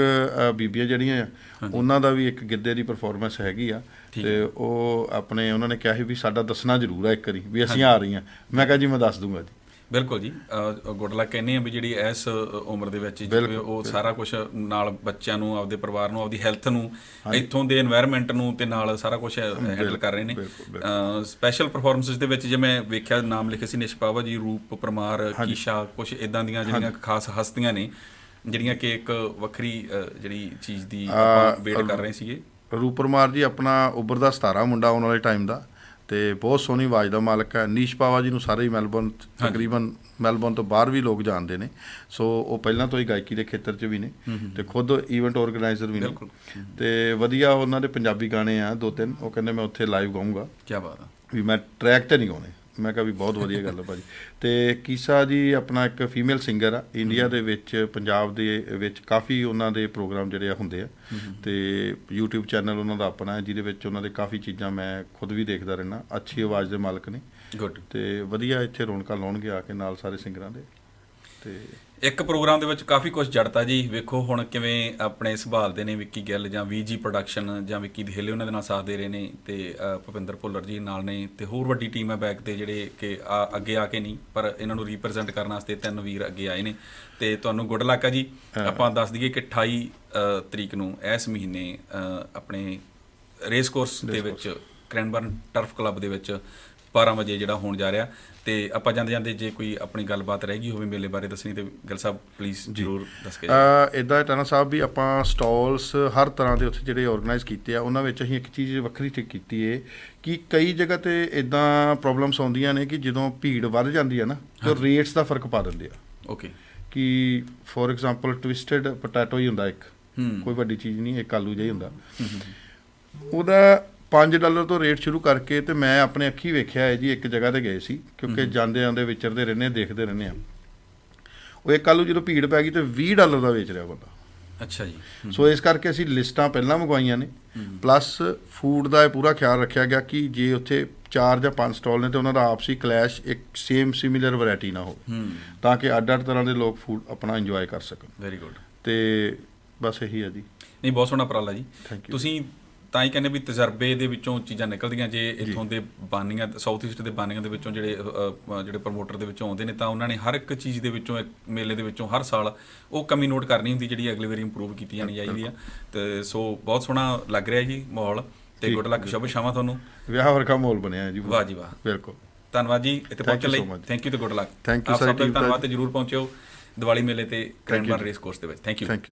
ਬੀਬੀਆਂ ਜਿਹੜੀਆਂ ਆ ਉਹਨਾਂ ਦਾ ਵੀ ਇੱਕ ਗਿੱਧੇ ਦੀ ਪਰਫਾਰਮੈਂਸ ਹੈਗੀ ਆ। ਤੇ ਉਹ ਆਪਣੇ ਉਹਨਾਂ ਨੇ ਕਿਹਾ ਸੀ ਵੀ ਸਾਡਾ ਦੱਸਣਾ ਜ਼ਰੂਰ ਆ ਇੱਕ ਵਾਰੀ ਵੀ ਅਸੀਂ ਆ ਰਹੀਆਂ। ਮੈਂ ਕਿਹਾ ਜੀ ਮੈਂ ਦੱਸ ਦੂੰਗਾ ਜੀ। ਬਿਲਕੁਲ ਜੀ। ਗੁੱਡ ਲੱਕ ਕਹਿੰਦੇ ਆ ਵੀ ਜਿਹੜੀ ਇਸ ਉਮਰ ਦੇ ਵਿੱਚ ਜਿਵੇਂ ਉਹ ਸਾਰਾ ਕੁਝ ਨਾਲ ਬੱਚਿਆਂ ਨੂੰ ਆਪਦੇ ਪਰਿਵਾਰ ਨੂੰ ਆਪਦੀ ਹੈਲਥ ਨੂੰ ਇੱਥੋਂ ਦੇ এনवायरमेंट ਨੂੰ ਤੇ ਨਾਲ ਸਾਰਾ ਕੁਝ ਹੈਂਡਲ ਕਰ ਰਹੇ ਨੇ। ਸਪੈਸ਼ਲ ਪਰਫਾਰਮੈਂਸਸ ਦੇ ਵਿੱਚ ਜਿਵੇਂ ਵੇਖਿਆ ਨਾਮ ਲਿਖੇ ਸੀ ਨਿਸ਼ਪਾਵਾ ਜੀ ਰੂਪ ਪਰਮਾਰ ਕੀਸ਼ਾ ਕੁਝ ਇਦਾਂ ਦੀਆਂ ਜਿਹੜੀਆਂ ਖਾਸ ਹਸਤੀਆਂ ਨੇ ਜਿਹੜੀਆਂ ਕਿ ਇੱਕ ਵੱਖਰੀ ਜਿਹੜੀ ਚੀਜ਼ ਦੀ ਵੇਟ ਕਰ ਰਹੇ ਸੀਗੇ। ਰੂਪ ਪਰਮਾਰ ਜੀ ਆਪਣਾ ਉਬਰ ਦਾ 17 ਮੁੰਡਾ ਆਉਣ ਵਾਲੇ ਟਾਈਮ ਦਾ। ਤੇ ਬਹੁਤ ਸੋਹਣੀ ਆਵਾਜ਼ ਦਾ ਮਾਲਕ ਹੈ। ਨੀਸ਼ ਪਾਵਾ ਜੀ ਨੂੰ ਸਾਰੇ ਹੀ ਮੈਲਬੌਰਨ ਤਕਰੀਬਨ ਮੈਲਬੌਰਨ ਤੋਂ ਬਾਹਰ ਵੀ ਲੋਕ ਜਾਣਦੇ ਨੇ। ਸੋ ਉਹ ਪਹਿਲਾਂ ਤੋਂ ਹੀ ਗਾਇਕੀ ਦੇ ਖੇਤਰ 'ਚ ਵੀ ਨੇ ਤੇ ਖੁਦ ਇਵੈਂਟ ਆਰਗੇਨਾਈਜ਼ਰ ਵੀ ਨੇ। ਬਿਲਕੁਲ। ਤੇ ਵਧੀਆ ਉਹਨਾਂ ਦੇ ਪੰਜਾਬੀ ਗਾਣੇ ਆ ਦੋ ਤਿੰਨ। ਉਹ ਕਹਿੰਦੇ ਮੈਂ ਉੱਥੇ ਲਾਈਵ ਗਾਉਂਗਾ ਕੀ ਬਾਤ ਆ। ਵੀ ਮੈਂ ਟਰੈਕ ਤੇ ਨਹੀਂ ਗਾਉਣੇ। ਮੈਂ ਕਿਹਾ ਵੀ ਬਹੁਤ ਵਧੀਆ ਗੱਲ ਹੈ ਭਾਜੀ। ਤੇ ਕੀਸਾ ਜੀ ਆਪਣਾ ਇੱਕ ਫੀਮੇਲ ਸਿੰਗਰ ਆ ਇੰਡੀਆ ਦੇ ਵਿੱਚ ਪੰਜਾਬ ਦੇ ਵਿੱਚ ਕਾਫੀ ਉਹਨਾਂ ਦੇ ਪ੍ਰੋਗਰਾਮ ਜਿਹੜੇ ਆ ਹੁੰਦੇ ਆ। ਤੇ YouTube ਚੈਨਲ ਉਹਨਾਂ ਦਾ ਆਪਣਾ ਹੈ ਜਿਹਦੇ ਵਿੱਚ ਉਹਨਾਂ ਦੇ ਕਾਫੀ ਚੀਜ਼ਾਂ ਮੈਂ ਖੁਦ ਵੀ ਦੇਖਦਾ ਰਹਿਣਾ ਅੱਛੀ ਆਵਾਜ਼ ਦੇ ਮਾਲਕ ਨੇ। ਗੁੱਡ ਤੇ ਵਧੀਆ ਇੱਥੇ ਰੌਣਕਾਂ ਲਾਉਣਗੇ ਆ ਕੇ ਨਾਲ ਸਾਰੇ ਸਿੰਗਰਾਂ ਦੇ। ਤੇ ਇੱਕ ਪ੍ਰੋਗਰਾਮ ਦੇ ਵਿੱਚ ਕਾਫੀ ਕੁਝ ਜੜਤਾ ਜੀ। ਵੇਖੋ ਹੁਣ ਕਿਵੇਂ ਆਪਣੇ ਸੰਭਾਲਦੇ ਨੇ ਵਿੱਕੀ ਗਿੱਲ ਜਾਂ ਵੀਜੀ ਪ੍ਰੋਡਕਸ਼ਨ ਜਾਂ ਵਿੱਕੀ ਧੇਲੇ ਉਹਨਾਂ ਦੇ ਨਾਲ ਸਾਥ ਦੇ ਰਹੇ ਨੇ ਤੇ ਭੁਪਿੰਦਰ ਭੁੱਲਰ ਜੀ ਨਾਲ ਨੇ ਤੇ ਹੋਰ ਵੱਡੀ ਟੀਮ ਹੈ ਬੈਕ ਤੇ ਜਿਹੜੇ ਕਿ ਆ- ਅੱਗੇ ਆ ਕੇ ਨਹੀਂ ਪਰ ਇਹਨਾਂ ਨੂੰ ਰਿਪਰੈਜ਼ੈਂਟ ਕਰਨ ਵਾਸਤੇ ਤਿੰਨ ਵੀਰ ਅੱਗੇ ਆਏ ਨੇ। ਤੇ ਤੁਹਾਨੂੰ ਗੁੱਡ ਲੱਕ ਆ ਜੀ। ਆਪਾਂ ਦੱਸ ਦਈਏ ਕਿ 28 ਅ, ਤਰੀਕ ਨੂੰ ਇਸ ਮਹੀਨੇ ਆਪਣੇ ਰੇਸ ਕੋਰਸ ਦੇ ਵਿੱਚ ਕ੍ਰੈਨਬਰਨ ਟਰਫ ਕਲੱਬ ਦੇ ਵਿੱਚ 12 ਵਜੇ ਜਿਹੜਾ ਹੋਣ ਜਾ ਰਿਹਾ। ਤੇ ਆਪਾਂ ਜਾਂਦੇ ਜਾਂਦੇ ਜੇ ਕੋਈ ਆਪਣੀ ਗੱਲਬਾਤ ਰਹਿ ਗਈ ਹੋਵੇ ਮੇਲੇ ਬਾਰੇ ਦੱਸਣੀ ਤੇ ਗਿਲ ਸਾਹਿਬ ਪਲੀਜ਼ ਜ਼ਰੂਰ ਦੱਸ ਕੇ। ਅ ਇਦਾਂ ਟਾਣਾ ਸਾਹਿਬ ਵੀ ਆਪਾਂ ਸਟਾਲਸ ਹਰ ਤਰ੍ਹਾਂ ਦੇ ਉੱਥੇ ਜਿਹੜੇ ਆਰਗੇਨਾਈਜ਼ ਕੀਤੇ ਆ ਉਹਨਾਂ ਵਿੱਚ ਅਸੀਂ ਇੱਕ ਚੀਜ਼ ਵੱਖਰੀ ਠੀਕ ਕੀਤੀ ਏ ਕਿ ਕਈ ਜਗ੍ਹਾ ਤੇ ਇਦਾਂ ਪ੍ਰੋਬਲਮਸ ਆਉਂਦੀਆਂ ਨੇ ਕਿ ਜਦੋਂ ਭੀੜ ਵੱਧ ਜਾਂਦੀ ਆ ਨਾ ਤੇ ਰੇਟਸ ਦਾ ਫ਼ਰਕ ਪਾ ਦਿੰਦੇ ਆ। ਓਕੇ ਕਿ ਫੋਰ ਐਗਜ਼ਾਮਪਲ ਟਵਿਸਟਡ ਪੋਟੈਟੋ ਹੀ ਹੁੰਦਾ ਇੱਕ ਹੂੰ। ਕੋਈ ਵੱਡੀ ਚੀਜ਼ ਨਹੀਂ ਇੱਕ ਆਲੂ ਜਿਹਾ ਹੀ ਹੁੰਦਾ। ਉਹਦਾ 5 ਡਾਲਰ ਤੋਂ ਰੇਟ ਸ਼ੁਰੂ ਕਰਕੇ ਤੇ ਮੈਂ ਆਪਣੇ ਅੱਖੀ ਵੇਖਿਆ ਹੈ ਜੀ ਇੱਕ ਜਗ੍ਹਾ ਤੇ ਗਏ ਸੀ ਕਿਉਂਕਿ ਜਾਂਦੇ ਆਂਦੇ ਵਿਚਰਦੇ ਰਹਿੰਦੇ ਦੇਖਦੇ ਰਹਿੰਦੇ ਆ ਉਹ ਇੱਕ ਆਲੂ ਜਦੋਂ ਭੀੜ ਪੈ ਗਈ ਤੇ 20 ਡਾਲਰ ਦਾ ਵੇਚ ਰਿਹਾ ਬੰਦਾ। ਅੱਛਾ ਜੀ। ਸੋ ਇਸ ਕਰਕੇ ਅਸੀਂ ਲਿਸਟਾਂ ਪਹਿਲਾਂ ਮੰਗਵਾਈਆਂ ਨੇ ਪਲੱਸ ਫੂਡ ਦਾ ਇਹ ਪੂਰਾ ਖਿਆਲ ਰੱਖਿਆ ਗਿਆ ਕਿ ਜੇ ਉੱਥੇ ਚਾਰ ਜਾਂ ਪੰਜ ਸਟਾਲ ਨੇ ਤੇ ਉਹਨਾਂ ਦਾ ਆਪਸੀ ਕਲੈਸ਼ ਇੱਕ ਸੇਮ ਸਿਮਿਲਰ ਵੈਰਾਈਟੀ ਨਾ ਹੋਵੇ। ਹੂੰ। ਤਾਂ ਕਿ ਅੱਡ-ਅੱਡ ਤਰ੍ਹਾਂ ਦੇ ਲੋਕ ਫੂਡ ਆਪਣਾ ਇੰਜੋਏ ਕਰ ਸਕਣ। ਵੈਰੀ ਗੁੱਡ ਤੇ ਬਸ ਇਹੀ ਹੈ ਜੀ। ਨਹੀਂ ਬਹੁਤ ਸੋਹਣਾ ਉਪਰਾਲਾ ਜੀ. ਤੁਸੀਂ ਤਾਂ ਹੀ ਕਹਿੰਦੇ ਵੀ ਤਜਰਬੇ ਦੇ ਵਿੱਚੋਂ ਚੀਜ਼ਾਂ ਨਿਕਲਦੀਆਂ ਜੇ ਇੱਥੋਂ ਦੇ ਬਾਨੀਆਂ ਸਾਊਥ ਈਸਟ ਦੇ ਬਾਨੀਆਂ ਦੇ ਵਿੱਚੋਂ ਜਿਹੜੇ ਜਿਹੜੇ ਪ੍ਰਮੋਟਰ ਦੇ ਵਿੱਚੋਂ ਆਉਂਦੇ ਨੇ ਤਾਂ ਉਹਨਾਂ ਨੇ ਹਰ ਇੱਕ ਚੀਜ਼ ਦੇ ਵਿੱਚੋਂ ਇੱਕ ਮੇਲੇ ਦੇ ਵਿੱਚੋਂ ਹਰ ਸਾਲ ਉਹ ਕਮੀ ਨੋਟ ਕਰਨੀ ਹੁੰਦੀ ਜਿਹੜੀ ਅਗਲੀ ਵਾਰੀ ਇੰਪਰੂਵ ਕੀਤੀ ਜਾਣੀ ਚਾਹੀਦੀ ਆ। ਤੇ ਸੋ ਬਹੁਤ ਸੋਹਣਾ ਲੱਗ ਰਿਹਾ ਜੀ ਮਾਹੌਲ ਤੇ ਗੁੱਡ ਲੱਕ ਸ਼ੁਭ ਸ਼ਾਮਾਂ ਤੁਹਾਨੂੰ। ਵਿਆਹ ਵਰਗਾ ਮਾਹੌਲ ਬਣਿਆ ਜੀ ਵਾਹ ਜੀ ਵਾਹ। ਬਿਲਕੁਲ। ਧੰਨਵਾਦ ਜੀ ਇੱਥੇ ਪਹੁੰਚਣ ਲਈ. ਥੈਂਕ ਯੂ ਤੇ ਗੁੱਡ ਲੱਕ ਦਾ team ਦਾ ਧੰਨਵਾਦ ਤੇ ਜਰੂਰ ਪਹੁੰਚਿਓ ਦੀਵਾਲੀ ਮੇਲੇ ਤੇ ਜੀ। ਰੇਸ ਕੋਰਸ ਦੇ ਵਿੱਚ। Thank you thank you